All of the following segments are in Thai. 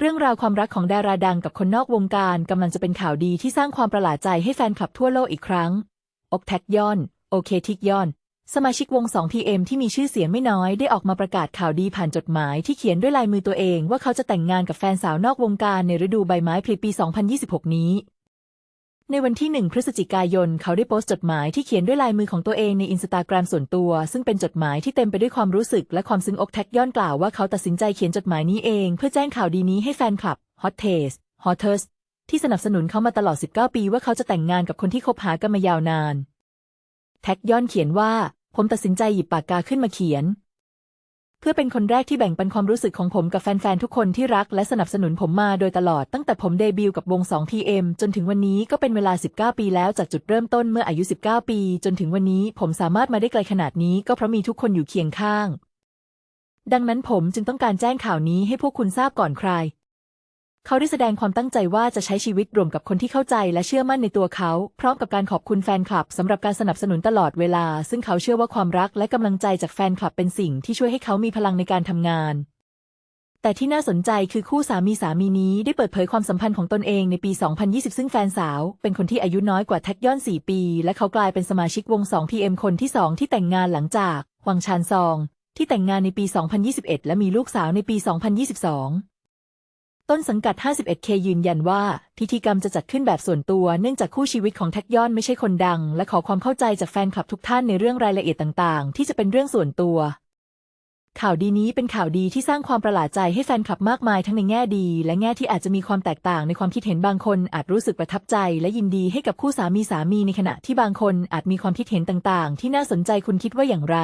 เรื่องราวความรักของดาราดังกับคนนอกวงการกำลังจะเป็นข่าวดีที่สร้างความประหลาดใจให้แฟนคลับทั่วโลกอีกครั้ง อกแท็กยอน โอเคทิกยอน สมาชิกวง 2PM ที่มีชื่อเสียงไม่น้อยได้ออกมาประกาศข่าวดีผ่านจดหมายที่เขียนด้วยลายมือตัวเองว่าเขาจะแต่งงานกับแฟนสาวนอกวงการในฤดูใบไม้ผลิปี 2026 นี้ ในวันที่ 1 พฤศจิกายน เขาได้โพสต์จดหมายที่เขียนด้วยลายมือของตัวเองในอินสตาแกรมส่วนตัว ซึ่งเป็นจดหมายที่เต็มไปด้วยความรู้สึกและความซึ้งอกแท็กย้อนกล่าวว่าเขาตัดสินใจเขียนจดหมายนี้เอง เพื่อแจ้งข่าวดีนี้ให้แฟนคลับ Hot Taste Hotters ที่สนับสนุนเขามาตลอด 19 ปีว่าเขาจะแต่งงานกับคนที่คบหากันมายาวนาน แท็กย้อนเขียนว่า ผมตัดสินใจหยิบปากกาขึ้นมาเขียน เพื่อเป็นคนแรกที่แบ่งปันความรู้สึกของผมกับแฟนๆ ทุกคนที่รักและสนับสนุนผมมาโดยตลอดตั้งแต่ผมเดบิวต์กับวง 2PM จนถึงวันนี้ก็เป็นเวลา 19 ปีแล้วจากจุดเริ่มต้นเมื่ออายุ 19 ปี จนถึงวันนี้ผมสามารถมาได้ไกลขนาดนี้ก็เพราะมีทุกคนอยู่เคียงข้าง ดังนั้นผมจึงต้องการแจ้งข่าวนี้ให้พวกคุณทราบก่อนใคร เขาได้แสดงความตั้งใจว่าจะใช้ชีวิตรวมกับคนที่เข้าใจและเชื่อมั่นในตัวเขา พร้อมกับการขอบคุณแฟนคลับสำหรับการสนับสนุนตลอดเวลา ซึ่งเขาเชื่อว่าความรักและกำลังใจจากแฟนคลับเป็นสิ่งที่ช่วยให้เขามีพลังในการทำงาน แต่ที่น่าสนใจคือคู่สามีสามีนี้ได้เปิดเผยความสัมพันธ์ของตนเองในปี 2020 ซึ่งแฟนสาว เป็นคนที่อายุน้อยกว่าแท็กย้อน 4 ปี และเขากลายเป็นสมาชิกวง 2PM คนที่ 2 ที่แต่งงานหลังจากหวังชานซอง ที่แต่งงานในปี 2021 และมีลูกสาวในปี 2022 ต้นสังกัด 51K ยืนยันว่า พิธีกรรมจะจัดขึ้นแบบส่วนตัว เนื่องจากคู่ชีวิตของแท็กยอนไม่ใช่คนดัง และขอความเข้าใจจากแฟนคลับทุกท่านในเรื่องรายละเอียดต่างๆ ที่จะเป็นเรื่องส่วนตัว ข่าวดีนี้เป็นข่าวดีที่สร้างความประหลาดใจให้แฟนคลับมากมายทั้งในแง่ดี และแง่ที่อาจจะมีความแตกต่างในความคิดเห็นบางคนอาจรู้สึกประทับใจ และยินดีให้กับคู่สามีสามีในขณะที่บางคนอาจมีความคิดเห็นต่างๆ ที่น่าสนใจคุณคิดว่าอย่างไร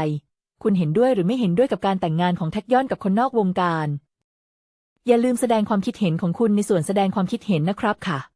คุณเห็นด้วยหรือไม่เห็นด้วยกับการแต่งงานของแท็กยอนกับคนนอกวงการ อย่าลืมแสดงความคิดเห็นของคุณในส่วนแสดงความคิดเห็นนะครับค่ะ